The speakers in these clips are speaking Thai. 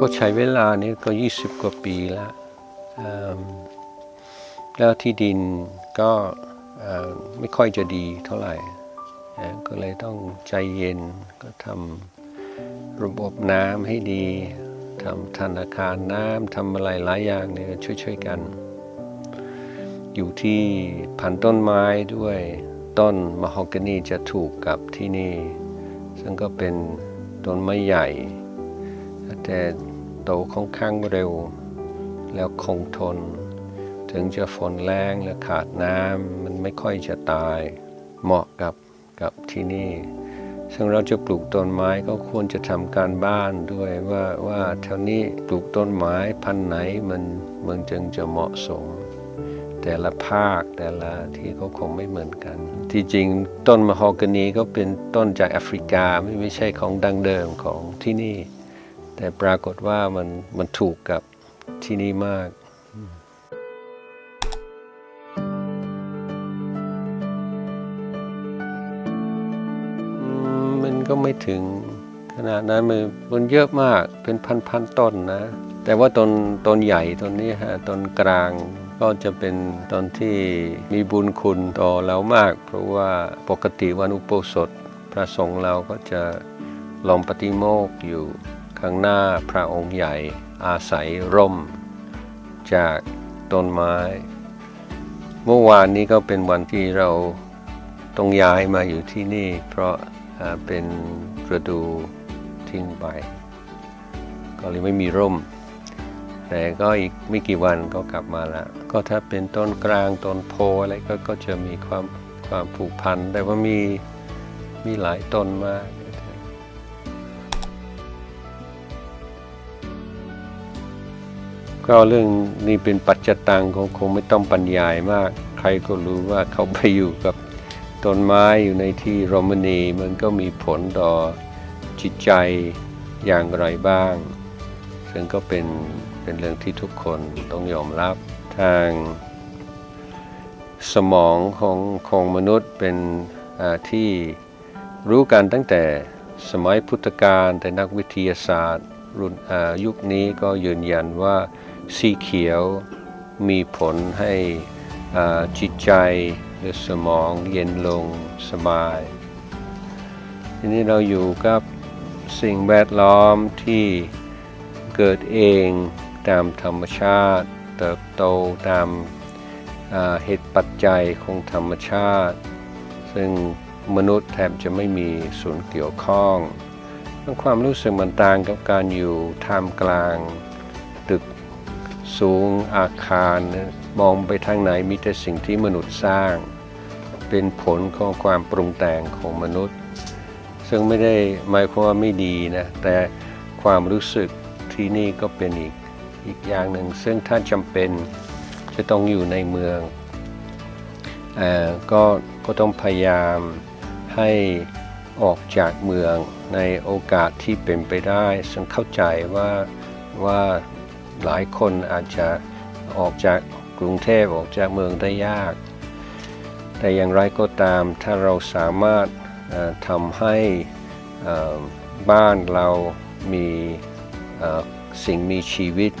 ก็ใช้เวลานี้ก็ 20 กว่าปีแล้วแล้วที่ดินก็ไม่ค่อยจะดีเท่าไหร่ ก็เลยต้องใจเย็นก็ทำระบบน้ำให้ดีทำธนาคารน้ำทำอะไรหลายอย่างเนี่ยช่วยๆกัน อยู่ที่พันต้นไม้ด้วยต้นมะฮอกกานีจะถูกกับที่นี่ ซึ่งก็เป็นต้นไม้ใหญ่ แต่โตค่อนข้างเร็ว แล้วคงทน ถึงจะฝนแรงและขาดน้ำมันไม่ค่อยจะตาย เหมาะกับกับที่นี่ ซึ่งเราจะปลูกต้นไม้ก็ควรจะทำการบ้านด้วยว่าว่าแถวนี้ปลูกต้นไม้พันไหนมันมันจึงจะเหมาะสม แต่ละภาคแต่ละที่ก็คงไม่เหมือนกัน ที่จริงต้นมะฮอกกานีก็เป็นต้นจากแอฟริกาไม่ไม่ใช่ของดังเดิมของที่นี่ แต่ปรากฏว่ามันมันถูกกับที่นี่มากมันก็ไม่ถึงขนาดนั้นมันมันเยอะมากเป็นพันๆต้นนะ แต่ว่าต้นต้นใหญ่ต้นนี้ฮะต้นกลางก็จะเป็นต้นที่มีบุญคุณต่อเรามาก เพราะว่าปกติวันอุโบสถ พระสงฆ์เราก็จะลองปฏิโมกข์อยู่ ข้างหน้าพระองค์ใหญ่ อาศัยร่ม จากต้นไม้ เมื่อวานนี้ก็เป็นวันที่เราต้องย้ายมาอยู่ที่นี่ เพราะเป็นฤดูทิ้งใบก็เลยไม่มีร่ม แต่ก็อีกไม่กี่วันก็กลับมาล้วก็ถ้าเป็นต้นกลางต้นโพอะไรก็ก็จะมีความความผูกพัน แต่ว่ามีมีหลายต้นมาก ก็เรื่องนี้เป็นปัจจตังคงคงไม่ต้องบรรยายมาก ใครก็รู้ว่าเขาไปอยู่กับต้นไม้อยู่ในที่โรมานีมันก็มีผลต่อจิตใจอย่างไรบ้าง ซึ่งก็เป็นเป็นเรื่องที่ทุกคนต้องยอมรับทางสมองของของมนุษย์เป็นที่รู้กันตั้งแต่สมัยพุทธกาลแต่นักวิทยาศาสตร์รุ่นยุคนี้ก็ยืนยันว่า สีเขียวมีผลให้จิตใจหรือสมองเย็นลงสบาย ทีนี้เราอยู่กับสิ่งแวดล้อมที่เกิดเองตามธรรมชาติ เติบโตตามเหตุปัจจัยของธรรมชาติ ซึ่งมนุษย์แทบจะไม่มีส่วนเกี่ยวข้องความรู้สึกมันต่างกับการอยู่ท่ามกลาง สูงอาคารมองไปทางไหนมีแต่สิ่งที่มนุษย์สร้าง เป็นผลของความปรุงแต่งของมนุษย์ ซึ่งไม่ได้หมายความว่าไม่ดีนะแต่ความรู้สึกที่นี่ก็เป็นอีกอีกอย่างหนึ่ง ซึ่งถ้าจำเป็นจะต้องอยู่ในเมืองอก็ก็ต้องพยายามให้ออกจากเมืองในโอกาสที่เป็นไปได้ ซึ่งเข้าใจว่าว่า หลายคนอาจจะออกจากกรุงเทพออกจากเมืองได้ยาก แต่อย่างไรก็ตามถ้าเราสามารถทำให้บ้านเรามีสิ่งมีชีวิต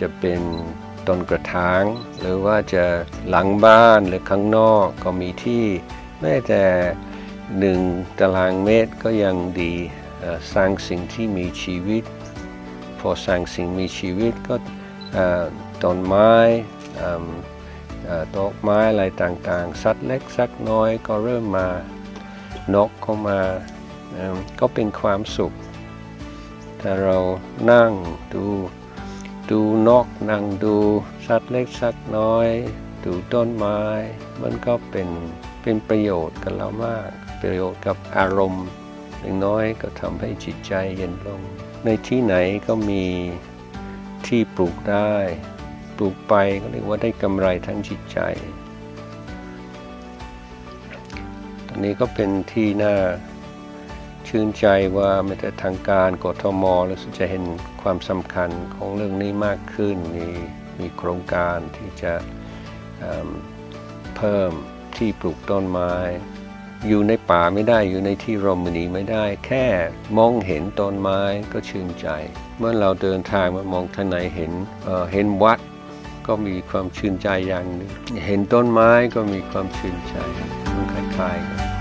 จะเป็นต้นกระถาง หรือว่าจะหลังบ้านหรือข้างนอกก็มีที่แม้แต่หนึ่งตารางเมตรก็ยังดีสร้างสิ่งที่มีชีวิต พอสร้างสิ่งมีชีวิตก็ต้นไม้เอิ่มเอ่อดอกไม้อะไรต่างๆ สัตว์เล็กสัตว์น้อยก็เริ่มมานกเข้ามาก็เป็นความสุขถ้าเรานั่งดูดูนกนั่งดูสัตว์เล็กสัตว์น้อย ดูต้นไม้ มันก็เป็นเป็นประโยชน์กับเรามาก ประโยชน์กับอารมณ์อย่างน้อยก็ทำให้จิตใจเย็นลง ในที่ไหนก็มีที่ปลูกได้ ปลูกไปก็เรียกว่าได้กำไรทั้งจิตใจ ตอนนี้ก็เป็นที่น่าชื่นใจว่าไม่แต่ทางการกทมรู้สึกจะเห็นความสำคัญของเรื่องนี้มากขึ้น มีมีโครงการที่จะเเพิ่มที่ปลูกต้นไม้ อยู่ในป่าไม่ได้อยู่ในที่ร่มนีไม่ได้ แค่มองเห็นต้นไม้ก็ชื่นใจ เมื่อเราเดินทางมามองทางไหนเห็นเเห็นวัดก็มีความชื่นใจอย่างหนึ่งเห็นต้นไม้ก็มีความชื่นใจมันคล้ายๆกัน